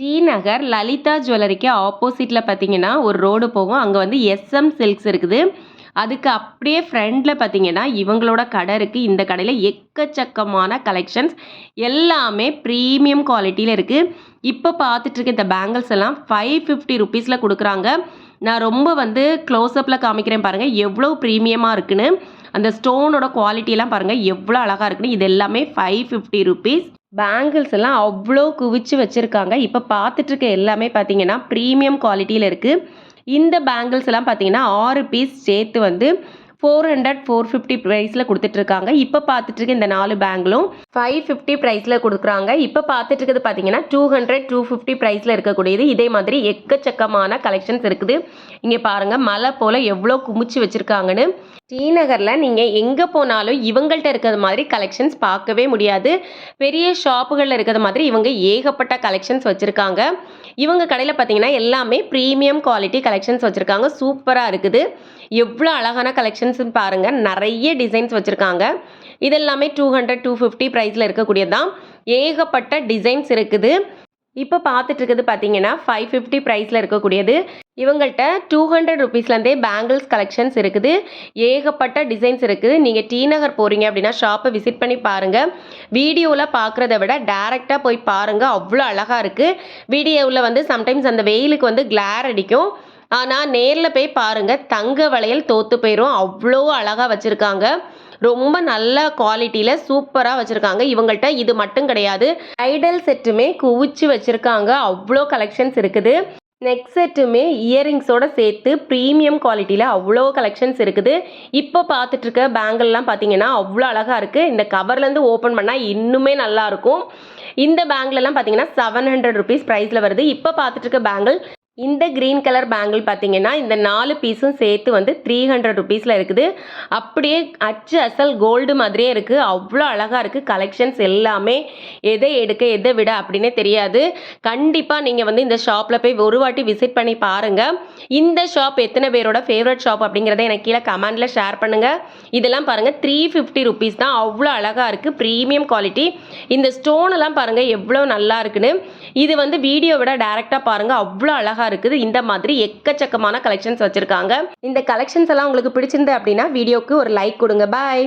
D நகர் லலிதா ஜுவல்லரிக்கு ஆப்போசிட்டில் பார்த்தீங்கன்னா ஒரு ரோடு போகும். அங்கே வந்து எஸ்எம் சில்க்ஸ் இருக்குது. அதுக்கு அப்படியே ஃப்ரண்டில் பார்த்தீங்கன்னா இவங்களோட கடை இருக்குது இந்த கடையில் எக்கச்சக்கமான கலெக்ஷன்ஸ் எல்லாமே ப்ரீமியம் குவாலிட்டியில் இருக்குது இப்போ பார்த்துட்ருக்க இந்த பேங்கிள்ஸ் எல்லாம் ஃபைவ் ஃபிஃப்டி ருபீஸில் கொடுக்குறாங்க. நான் ரொம்ப வந்து க்ளோஸ்அப்பில் காமிக்கிறேன் பாருங்கள் எவ்வளோ ப்ரீமியமாக இருக்குன்னு. அந்த ஸ்டோனோட குவாலிட்டியெல்லாம் பாருங்கள் எவ்வளோ அழகாக இருக்குன்னு. இது எல்லாமே ஃபைவ் ஃபிஃப்டி ருபீஸ் பேங்கிள்ஸ் எல்லாம் அவ்வளோ குவிச்சு வச்சுருக்காங்க. இப்போ பார்த்துட்ருக்க எல்லாமே பார்த்தீங்கன்னா ப்ரீமியம் குவாலிட்டியில் இருக்குது இந்த பேங்கிள்ஸ் எல்லாம் பார்த்தீங்கன்னா ஆறு பீஸ் சேர்த்து வந்து ஃபோர் ஹண்ட்ரட் ஃபோர் ஃபிஃப்டி ப்ரைஸில் கொடுத்துட்ருக்காங்க. இப்போ பார்த்துட்டு இருக்க இந்த நாலு பேங்கிளும் ஃபைவ் ஃபிஃப்டி ப்ரைஸில் கொடுக்குறாங்க. இப்போ பார்த்துட்டு இருக்கிறது பார்த்தீங்கன்னா டூ ஹண்ட்ரட் டூ ஃபிஃப்டி ப்ரைஸில் இருக்கக்கூடியது. இதே மாதிரி எக்கச்சக்கமான கலெக்ஷன்ஸ் இருக்குது. இங்கே பாருங்கள் மலை போல் எவ்வளோ குமிச்சு வச்சுருக்காங்கன்னு. ஸ்ரீநகரில் நீங்கள் எங்கே போனாலும் இவங்கள்ட்ட இருக்கிற மாதிரி கலெக்ஷன்ஸ் பார்க்கவே முடியாது. பெரிய ஷாப்புகளில் இருக்கிற மாதிரி இவங்க ஏகப்பட்ட கலெக்ஷன்ஸ் வச்சுருக்காங்க. இவங்க கடையில் பார்த்தீங்கன்னா எல்லாமே ப்ரீமியம் குவாலிட்டி கலெக்ஷன்ஸ் வச்சுருக்காங்க. சூப்பராக இருக்குது. எவ்வளோ அழகான கலெக்ஷன்ஸ்னு பாருங்கள் நிறைய டிசைன்ஸ் வச்சுருக்காங்க. இதெல்லாமே டூ ஹண்ட்ரட் டூ ஃபிஃப்டி ப்ரைஸில் இருக்கக்கூடியது தான் ஏகப்பட்ட டிசைன்ஸ் இருக்குது. இப்போ பார்த்துட்டு இருக்குது பார்த்தீங்கன்னா ஃபைவ் ஃபிஃப்டி ப்ரைஸில் இருக்கக்கூடியது. இவங்கள்ட்ட டூ ஹண்ட்ரட் ருபீஸ்லேருந்தே பேங்கிள்ஸ் கலெக்ஷன்ஸ் இருக்குது. ஏகப்பட்ட டிசைன்ஸ் இருக்குது. நீங்கள் டி நகர் போகிறீங்க அப்படின்னா ஷாப்பை விசிட் பண்ணி பாருங்கள் வீடியோவில் பார்க்குறத விட டேரெக்டாக போய் பாருங்கள் அவ்வளோ அழகாக இருக்குது வீடியோவில் வந்து சம்டைம்ஸ் அந்த வெயிலுக்கு வந்து கிளார் அடிக்கும். ஆனால் நேரில் போய் பாருங்கள் தங்க வளையல் தோற்று போயிடும் அவ்வளோ அழகாக வச்சுருக்காங்க. ரொம்ப நல்ல குவாலிட்டியில் சூப்பராக வச்சுருக்காங்க. இவங்கள்ட்ட இது மட்டும் கிடையாது. ஐடல் செட்டுமே குவிச்சு வச்சுருக்காங்க. அவ்வளோ கலெக்ஷன்ஸ் இருக்குது. நெக் செட்டுமே இயரிங்ஸோட சேர்த்து ப்ரீமியம் குவாலிட்டியில் அவ்வளோ கலெக்ஷன்ஸ் இருக்குது. இப்போ பார்த்துட்ருக்க பேங்கிள்லாம் பார்த்தீங்கன்னா அவ்வளோ அழகாக இருக்குது இந்த கவர்லேருந்து ஓப்பன் பண்ணால் இன்னுமே நல்லாயிருக்கும் இந்த பேங்கிலலாம் பார்த்தீங்கன்னா செவன் ஹண்ட்ரட் ருபீஸ் ப்ரைஸில் வருது. இப்போ பார்த்துட்ருக்க பேங்கிள் இந்த க்ரீன் கலர் பேங்கிள் பார்த்தீங்கன்னா இந்த நாலு பீஸும் சேர்த்து வந்து த்ரீ ஹண்ட்ரட் ருபீஸில் இருக்குது. அப்படியே அச்சு அசல் கோல்டு மாதிரியே இருக்குது அவ்வளோ அழகாக இருக்குது கலெக்ஷன்ஸ் எல்லாமே எதை எடுக்க எதை விட அப்படின்னே தெரியாது. கண்டிப்பாக நீங்கள் வந்து இந்த ஷாப்பில் போய் ஒரு வாட்டி விசிட் பண்ணி பாருங்கள் இந்த ஷாப் எத்தனை பேரோட ஃபேவரட் ஷாப் அப்படிங்கிறத எனக்கு கீழே கமெண்டில் ஷேர் பண்ணுங்கள் இதெல்லாம் பாருங்கள் த்ரீ ஃபிஃப்டி ருபீஸ் தான். அவ்வளோ அழகாக இருக்குது ப்ரீமியம் குவாலிட்டி இந்த ஸ்டோனெல்லாம் பாருங்கள் எவ்வளோ நல்லா இருக்குன்னு. இது வந்து வீடியோ விட டேரெக்டாக பாருங்கள் அவ்வளோ அழகாக அழகாக இருக்குது. இந்த மாதிரி எக்கச்சக்கமான கலெக்ஷன்ஸ் வச்சுருக்காங்க. இந்த கலெக்ஷன்ஸ் எல்லாம் உங்களுக்கு பிடிச்சிருந்து அப்படின்னா வீடியோக்கு ஒரு லைக் கொடுங்க. பாய்